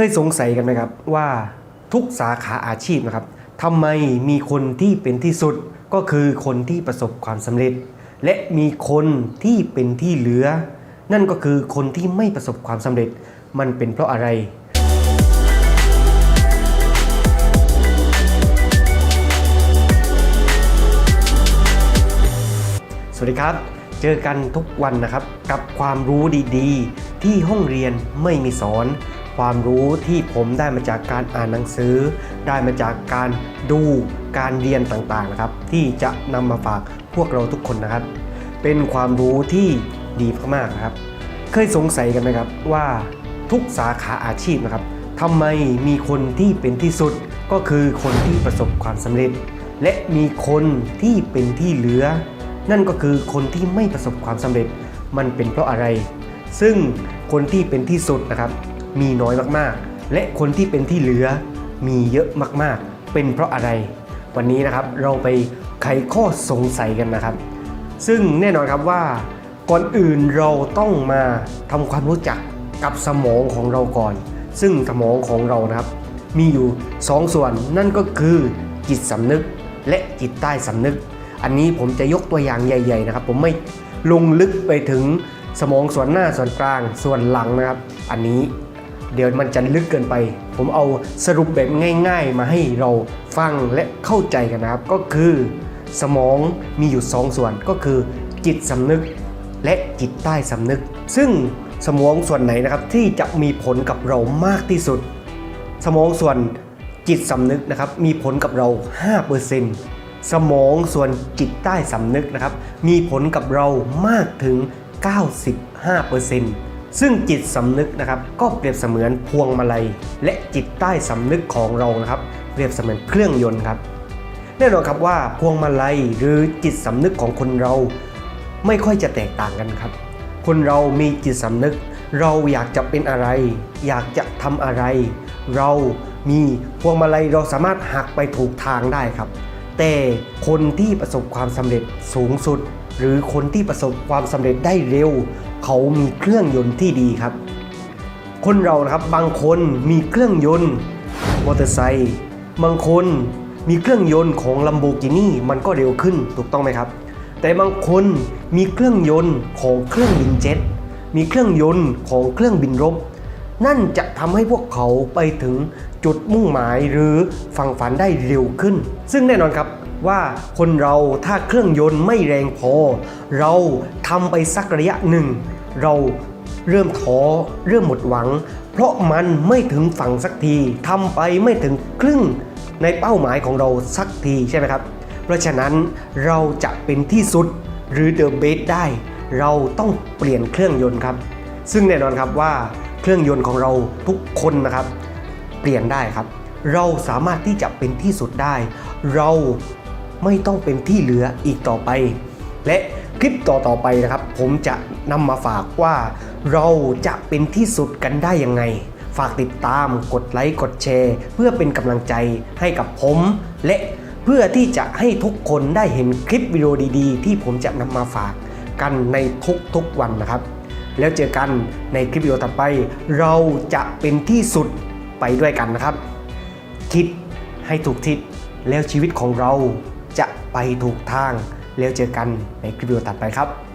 เคยสงสัยกันไหมครับว่าทุกสาขาอาชีพนะครับทำไมมีคนที่เป็นที่สุดก็คือคนที่ประสบความสำเร็จ และมีคนที่เป็นที่เหลือ นั่นก็คือคนที่ไม่ประสบความสำเร็จ มันเป็นเพราะอะไรสวัสดีครับ เจอกันทุกวันนะครับ กับความรู้ดีๆ ที่ห้องเรียนไม่มีสอน ความรู้ที่ผมได้มาจากการอ่านหนังสือ ได้มาจากการดูการเรียนต่างๆนะครับ ที่จะนำมาฝากพวกเราทุกคนนะครับ เป็นความรู้ที่ดีมากๆนะครับ เคยสงสัยกันไหมครับว่าทุกสาขาอาชีพนะครับทำไมมีคนที่เป็นที่สุดก็คือคนที่ประสบความสำเร็จ และมีคนที่เป็นที่เหลือ นั่นก็คือคนที่ไม่ประสบความสำเร็จมันเป็นเพราะอะไร ซึ่งคนที่เป็นที่สุดนะครับ มีน้อยมากๆ และคนที่เป็นที่เหลือมีเยอะมากๆ เป็นเพราะอะไร วันนี้นะครับเราไปไขข้อสงสัยกันนะครับ ซึ่งแน่นอนครับว่าก่อนอื่นเราต้องมาทำความรู้จักกับสมองของเราก่อน ซึ่งสมองของเรานะครับ มีอยู่ 2ส่วนนั่นก็คือจิตสำนึกและจิตใต้สำนึก อันนี้ผมจะยกตัวอย่างใหญ่ ๆ นะครับ ผมไม่ลงลึกไปถึงสมองส่วนหน้าส่วนกลางส่วนหลังนะครับ อันนี้ เดี๋ยวมันจะลึกเกินไป ผมเอาสรุปแบบง่าย ๆ มาให้เราฟังและเข้าใจกันนะครับ ก็คือสมองมีอยู่2ส่วนก็คือ จิตสำนึกและจิตใต้สำนึก ซึ่งสมองส่วนไหนนะครับที่จะมีผลกับเรามากที่สุด สมองส่วนจิตสำนึกนะครับมีผลกับเรา 5%สมองส่วนจิตใต้สำนึกนะครับมีผลกับเรามากถึง 95% ซึ่งจิตสำนึกนะครับก็เปรียบเสมือนพวงมาลัย และจิตใต้สำนึกของเรานะครับ เปรียบเสมือนเครื่องยนต์ครับแน่นอนครับว่าพวงมาลัยหรือจิตสำนึกของคนเรา ไม่ค่อยจะแตกต่างกันครับ คนเรามีจิตสำนึก เราอยากจะเป็นอะไร อยากจะทำอะไร เรามีพวงมาลัยเราสามารถหักไปถูกทางได้ครับ แต่คนที่ประสบความสำเร็จสูงสุด หรือคนที่ประสบความสำเร็จได้เร็ว เขามีเครื่องยนต์ที่ดีครับ คนเรานะครับบางคนมีเครื่องยนต์มอเตอร์ไซค์บางคนมีเครื่องยนต์ของ Lamborghini มันก็เร็วขึ้นถูกต้องไหมครับ แต่บางคนมีเครื่องยนต์ของเครื่องบินเจ็ตมีเครื่องยนต์ของเครื่องบินรบ นั่นจะทำให้พวกเขาไปถึงจุดมุ่งหมายหรือฝั่งฝันได้เร็วขึ้น ซึ่งแน่นอนครับว่าคนเราถ้าเครื่องยนต์ไม่แรงพอ เราทำไปสักระยะหนึ่ง เราเริ่มท้อเริ่มหมดหวัง เพราะมันไม่ถึงฝั่งสักทีทำไปไม่ถึงครึ่งในเป้าหมายของเราสักทีใช่ไหมครับ เพราะฉะนั้นเราจะเป็นที่สุดหรือเดอะเบสได้ เราต้องเปลี่ยนเครื่องยนต์ครับ ซึ่งแน่นอนครับว่า เครื่องยนต์ของเราทุกคนนะครับ เปลี่ยนได้ครับ เราสามารถที่จะเป็นที่สุดได้ เราไม่ต้องเป็นที่เหลืออีกต่อไป และคลิปต่อๆไปนะครับ ผมจะนำมาฝากว่าเราจะเป็นที่สุดกันได้ยังไง ฝากติดตามกดไลค์กดแชร์ เพื่อเป็นกำลังใจให้กับผม และเพื่อที่จะให้ทุกคนได้เห็นคลิปวิดีโอดีๆ ที่ผมจะนำมาฝากกันในทุกๆวันนะครับ แล้วเจอกันในคลิปวิดีโอต่อไป เราจะเป็นที่สุดไปด้วยกันนะครับ คิดให้ถูกทิศแล้วชีวิตของเราจะไปถูกทาง แล้วเจอกันในคลิปวิดีโอต่อไปครับ